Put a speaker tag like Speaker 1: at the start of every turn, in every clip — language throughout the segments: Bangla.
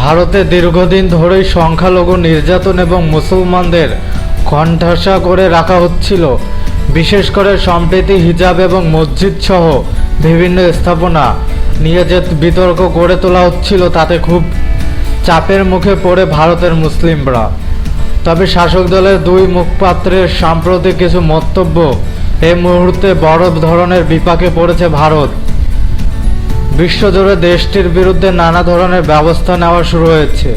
Speaker 1: ভারতে দীর্ঘদিন ধরেই সংখ্যালঘু নির্যাতন এবং মুসলমানদের কণ্ঠাসা করে রাখা হচ্ছিল। বিশেষ করে সম্প্রতি, হিজাব এবং মসজিদ সহ বিভিন্ন স্থাপনা নিয়ে যে বিতর্ক গড়ে তোলা হচ্ছিল তাতে খুব চাপের মুখে পড়ে ভারতের মুসলিমরা। তবে শাসক দলের দুই মুখপাত্রের সাম্প্রতিক কিছু মন্তব্য এই মুহূর্তে বড় ধরনের বিপাকে পড়েছে ভারত। বিশ্বজুড়ে দেশটির বিরুদ্ধে নানা ধরনের ব্যবস্থা নেওয়া শুরু হয়েছে।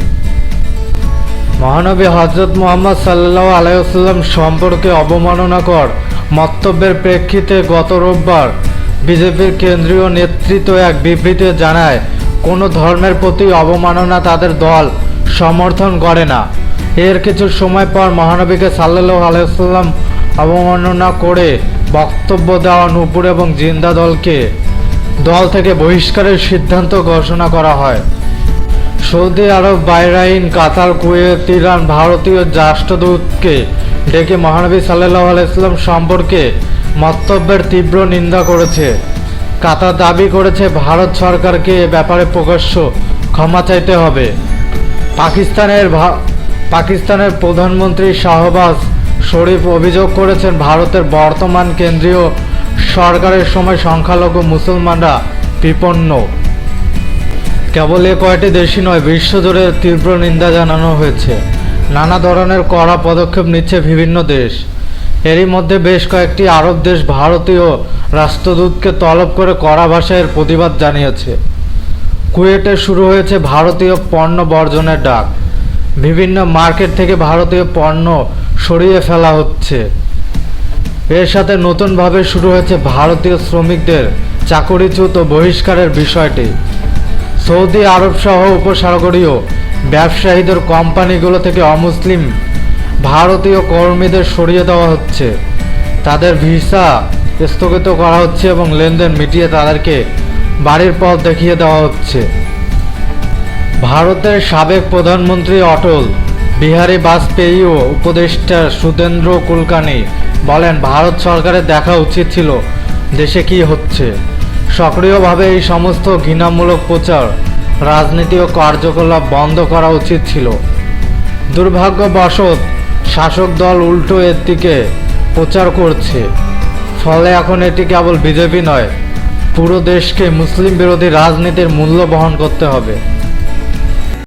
Speaker 1: মহানবী হজরত মোহাম্মদ সাল্লাহ আলাইসাল্লাম সম্পর্কে অবমাননাকর মন্তব্যের প্রেক্ষিতে গত রোববার বিজেপির কেন্দ্রীয় নেতৃত্ব এক বিবৃতি জানায়, কোনো ধর্মের প্রতি অবমাননা তাদের দল সমর্থন করে না। এর কিছু সময় পর মহানবীকে সাল্লাহ আলাইসাল্লাম অবমাননা করে বক্তব্য দেওয়া নূপুর এবং জিন্দা দলকে দল থেকে বহিষ্কারের সিদ্ধান্ত ঘোষণা করা হয়। Saudi Arab Bahrain Qatar, Kuwait, Iran, ভারতীয় রাষ্ট্রদূতকে ডেকে মহানবী সাল্লাহ আলাইসাল্লাম সম্পর্কে মন্তব্যের তীব্র নিন্দা করেছে। কাতার দাবি করেছে, ভারত সরকারকে এ ব্যাপারে প্রকাশ্য ক্ষমা চাইতে হবে। পাকিস্তানের পাকিস্তানের প্রধানমন্ত্রী শাহবাজ শরীফ অভিযোগ করেছেন, ভারতের বর্তমান কেন্দ্রীয় সরকারের সময় সংখ্যালঘু মুসলমানরা বিপন্ন কেবল এ কয়টি দেশই নয়, বিশ্বজুড়ে তীব্র নিন্দা জানানো হয়েছে। নানা ধরনের কড়া পদক্ষেপ নিচ্ছে বিভিন্ন দেশ। এরই মধ্যে বেশ কয়েকটি আরব দেশ ভারতীয় রাষ্ট্রদূতকে তলব করে কড়া ভাষায় প্রতিবাদ জানিয়েছে। কুয়েটে শুরু হয়েছে ভারতীয় পণ্য বর্জনের ডাক। বিভিন্ন মার্কেট থেকে ভারতীয় পণ্য সরিয়ে ফেলা হচ্ছে। এর সাথে নতুনভাবে শুরু হয়েছে ভারতীয় শ্রমিকদের চাকরিচ্যুত বহিষ্কারের বিষয়টি। সৌদি আরব সহ উপসাগরীয় ব্যবসায়ীদের কোম্পানিগুলো থেকে অমুসলিম ভারতীয় কর্মীদের সরিয়ে দেওয়া হচ্ছে। তাদের ভিসা স্থগিত করা হচ্ছে এবং লেনদেন মিটিয়ে তাদেরকে বাড়ির পথ দেখিয়ে দেওয়া হচ্ছে। ভারতের সাবেক প্রধানমন্ত্রী অটল বিহারী বাজপেয়ী ও উপদেষ্টা সুদেন্দ্র কুলকানি বলেন, ভারত সরকারের দেখা উচিত ছিল দেশে কি হচ্ছে। সক্রিয়ভাবে এই সমস্ত ঘৃণামূলক প্রচার, রাজনীতি ও কার্যকলাপ বন্ধ করা উচিত ছিল। দুর্ভাগ্যবশত শাসক দল উল্টো এর দিকে প্রচার করছে। ফলে এখন এটি কেবল বিজেপি নয়, পুরো দেশকে মুসলিম বিরোধী রাজনীতির মূল্য বহন করতে হবে।